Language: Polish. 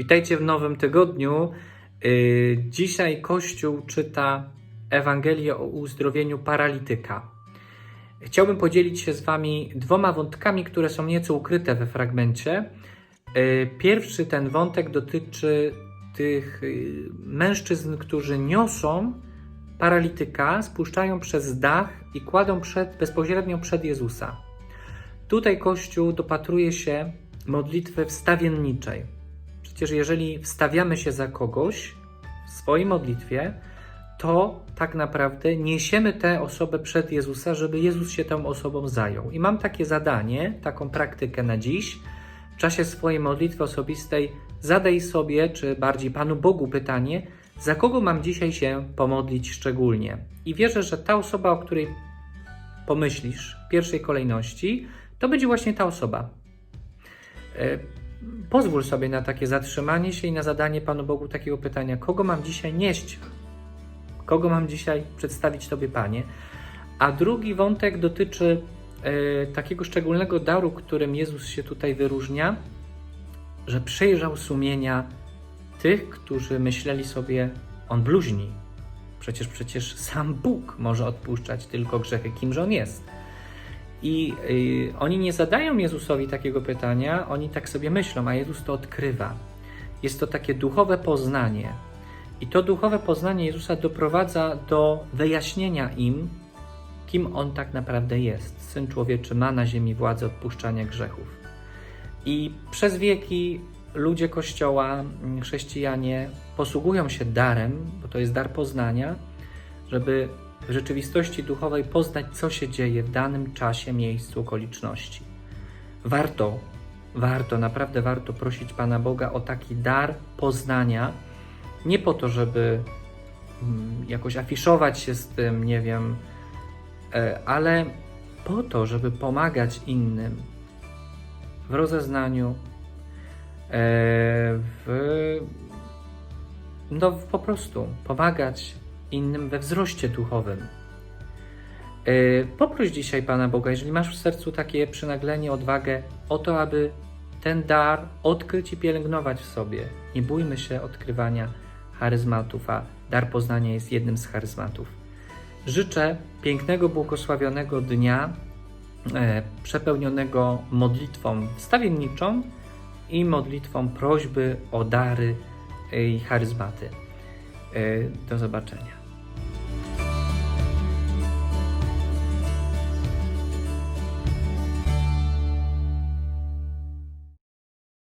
Witajcie w nowym tygodniu. Yy, Dzisiaj Kościół czyta Ewangelię o uzdrowieniu paralityka. Chciałbym podzielić się z Wami dwoma wątkami, które są nieco ukryte we fragmencie. Yy, Pierwszy ten wątek dotyczy tych yy, mężczyzn, którzy niosą paralityka, spuszczają przez dach i kładą przed, bezpośrednio przed Jezusa. Tutaj Kościół dopatruje się modlitwy wstawienniczej. Przecież jeżeli wstawiamy się za kogoś w swojej modlitwie, to tak naprawdę niesiemy tę osobę przed Jezusa, żeby Jezus się tą osobą zajął. I mam takie zadanie, taką praktykę na dziś. W czasie swojej modlitwy osobistej zadaj sobie, czy bardziej Panu Bogu pytanie, za kogo mam dzisiaj się pomodlić szczególnie. I wierzę, że ta osoba, o której pomyślisz w pierwszej kolejności, to będzie właśnie ta osoba. Pozwól sobie na takie zatrzymanie się i na zadanie Panu Bogu takiego pytania: kogo mam dzisiaj nieść? Kogo mam dzisiaj przedstawić Tobie, Panie? A drugi wątek dotyczy e, takiego szczególnego daru, którym Jezus się tutaj wyróżnia, że przejrzał sumienia tych, którzy myśleli sobie, on bluźni. Przecież przecież sam Bóg może odpuszczać tylko grzechy, kimże on jest. I y, oni nie zadają Jezusowi takiego pytania, oni tak sobie myślą, a Jezus to odkrywa. Jest to takie duchowe poznanie. I to duchowe poznanie Jezusa doprowadza do wyjaśnienia im, kim on tak naprawdę jest. Syn człowieczy ma na ziemi władzę odpuszczania grzechów. I przez wieki ludzie Kościoła, chrześcijanie posługują się darem, bo to jest dar poznania, żeby w rzeczywistości duchowej poznać, co się dzieje w danym czasie, miejscu, okoliczności. Warto, warto, naprawdę warto prosić Pana Boga o taki dar poznania, nie po to, żeby mm, jakoś afiszować się z tym, nie wiem, e, ale po to, żeby pomagać innym w rozeznaniu, e, w, no po prostu pomagać innym we wzroście duchowym. Yy, Poproś dzisiaj Pana Boga, jeżeli masz w sercu takie przynaglenie, odwagę, o to, aby ten dar odkryć i pielęgnować w sobie. Nie bójmy się odkrywania charyzmatów, a dar poznania jest jednym z charyzmatów. Życzę pięknego, błogosławionego dnia, e, przepełnionego modlitwą wstawienniczą i modlitwą prośby o dary e, i charyzmaty. E, Do zobaczenia.